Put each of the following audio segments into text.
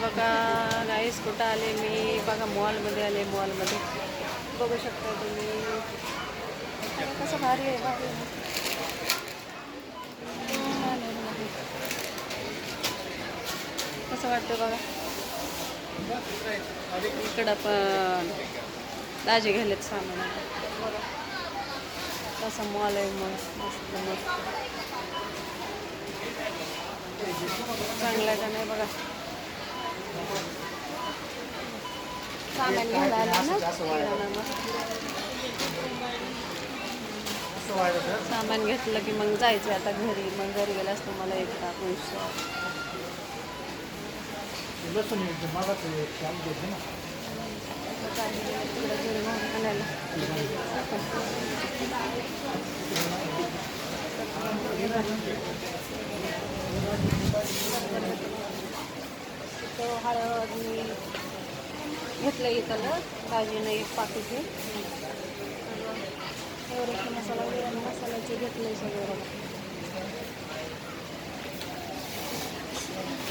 बघा गाईस कुठं आले मी? बघा मॉलमध्ये आले मॉलमध्ये बघू शकता तुम्ही. कसं भारी आहे भारी कसं वाटतं बघा? इकडं पण दाजे घ्यायलेत सामान. बघा मॉल आहे मस्त मस्त मस्त. चांगला का नाही बघा? सामान घ्यायला आलं ना सामान घेतलं की मग जायचं आता घरी. मग घरी गेल्यास तुम्हाला एकदा एक मागाचं तो हळद मी घेतलं इथलं भाजीनं एक पाकिट आहे एवढे मसाला वगैरे आणि मसाल्याचे घेतले सगळं बघा.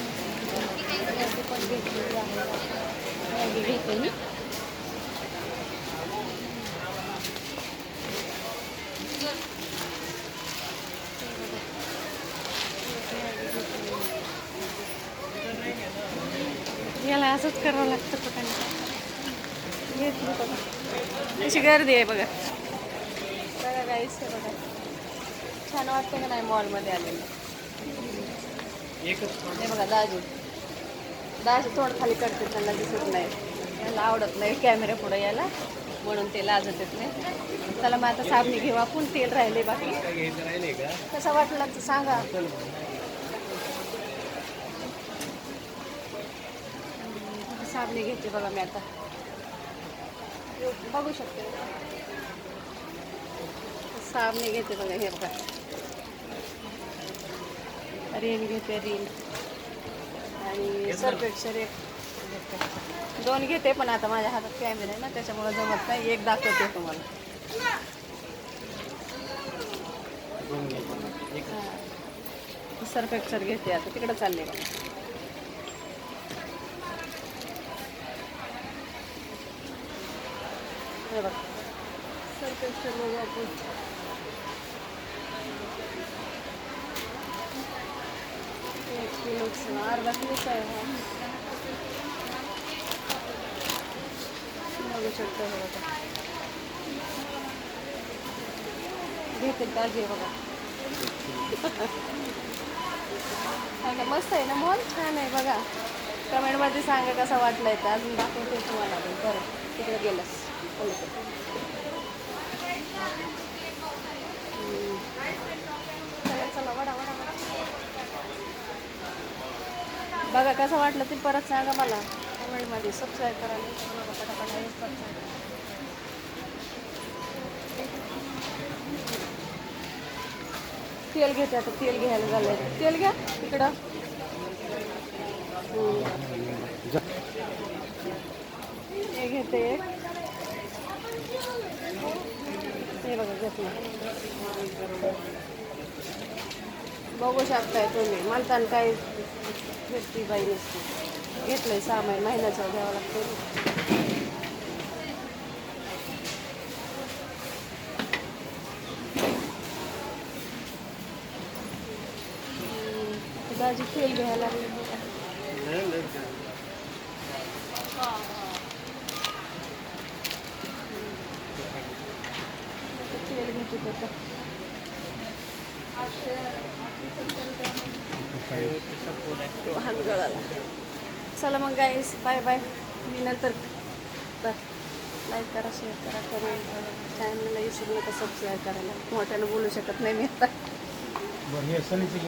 मॅगी पण घेतलेली आहे मॅगी घेते मी याला असंच करावं लागतं घेतली बघा. अशी गर्दी आहे बघा. बघा गाईस बघा. छान वाटतं का नाही मॉलमध्ये आलेलं? हे बघा दाजी. दाजी तोंड खाली करते त्यांना दिसत नाही. त्यांना आवडत नाही कॅमेरा पुढे यायला. म्हणून ते लाजत येत नाही. त्याला मग आता साबणी घेऊ आपण. तेल राहिले बाकी. कसं वाटलं तर सांगा. साबणी घेते बघा मी आता. बघू शकते. साबणी घेते बघा हे बघा. रेन घेते रेन आणि एक घेते. दोन घेते पण आता माझ्या हातात कॅमेरा आहे ना त्याच्यामुळे जमत नाही. एक दाखवते तुम्हाला. सर्फेक्सर घेते आता. तिकडे चालले बघा. हे बघ. सर्फेक्सर बघू आपण एक किलोचं अर्धा किलोचा आहे हा. बघू शकतो हे बघा घेते ताजी बघा. मस्त आहे ना मॉल? छान आहे बघा. कमेंटमध्ये सांगा कसा वाटलाय तर. अजून दाखवते तुम्हाला. पण बरं तिकडे गेलंस चला चला बघा कसं वाटलं ते परत सांगा मला. कमेंटमध्ये सबस्क्राईब करायला पटापट करा. तेल घेते आता तेल घ्यायला झालंय. तेल घ्या इकडं. हे घेते एक. हे बघा घेतलं. बघू शकताय तुम्ही. म्हणताना काही भेटती बाई नसते. घेतलंय सामान महिन्याचं घ्यावं लागतं. दाजी तेल घ्यायला लागले. बघा तेल घेते त्याचं चला मग गाईस बाय बाय मी नंतर लाईक करा शेअर करा करून चॅनलला विसरू नका सबस्क्राईब करायला. मोठ्यानं बोलू शकत नाही मी आता.